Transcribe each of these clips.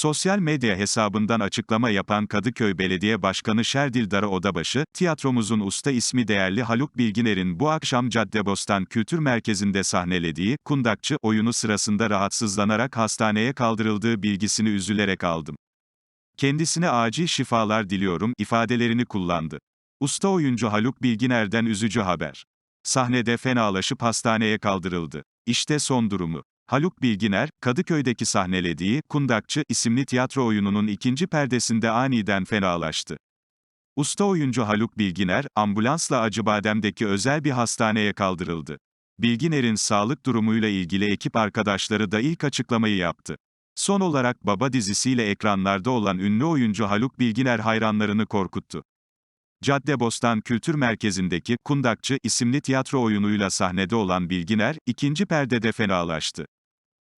Sosyal medya hesabından açıklama yapan Kadıköy Belediye Başkanı Şerdil Dara Odabaşı, tiyatromuzun usta ismi değerli Haluk Bilginer'in bu akşam Caddebostan Kültür Merkezi'nde sahnelediği, Kundakçı, oyunu sırasında rahatsızlanarak hastaneye kaldırıldığı bilgisini üzülerek aldım. Kendisine acil şifalar diliyorum, ifadelerini kullandı. Usta oyuncu Haluk Bilginer'den üzücü haber. Sahnede fenalaşıp hastaneye kaldırıldı. İşte son durumu. Haluk Bilginer, Kadıköy'deki sahnelediği Kundakçı isimli tiyatro oyununun ikinci perdesinde aniden fenalaştı. Usta oyuncu Haluk Bilginer, ambulansla Acıbadem'deki özel bir hastaneye kaldırıldı. Bilginer'in sağlık durumuyla ilgili ekip arkadaşları da ilk açıklamayı yaptı. Son olarak Baba dizisiyle ekranlarda olan ünlü oyuncu Haluk Bilginer hayranlarını korkuttu. Caddebostan Kültür Merkezi'ndeki Kundakçı isimli tiyatro oyunuyla sahnede olan Bilginer, ikinci perdede fenalaştı.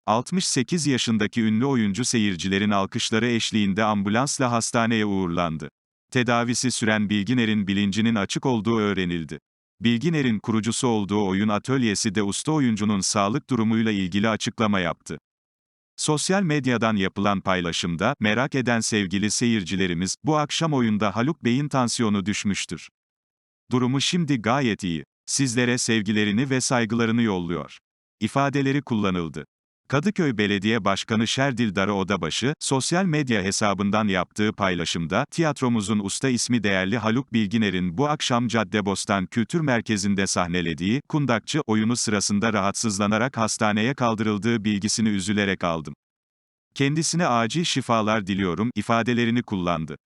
68 yaşındaki ünlü oyuncu seyircilerin alkışları eşliğinde ambulansla hastaneye uğurlandı. Tedavisi süren Bilginer'in bilincinin açık olduğu öğrenildi. Bilginer'in kurucusu olduğu oyun atölyesi de usta oyuncunun sağlık durumuyla ilgili açıklama yaptı. Sosyal medyadan yapılan paylaşımda, merak eden sevgili seyircilerimiz, bu akşam oyunda Haluk Bey'in tansiyonu düşmüştür. Durumu şimdi gayet iyi. Sizlere sevgilerini ve saygılarını yolluyor. İfadeleri kullanıldı. Kadıköy Belediye Başkanı Şerdil Dara Odabaşı, sosyal medya hesabından yaptığı paylaşımda, tiyatromuzun usta ismi değerli Haluk Bilginer'in bu akşam Caddebostan Kültür Merkezi'nde sahnelediği, Kundakçı, oyunu sırasında rahatsızlanarak hastaneye kaldırıldığı bilgisini üzülerek aldım. Kendisine acil şifalar diliyorum, ifadelerini kullandı.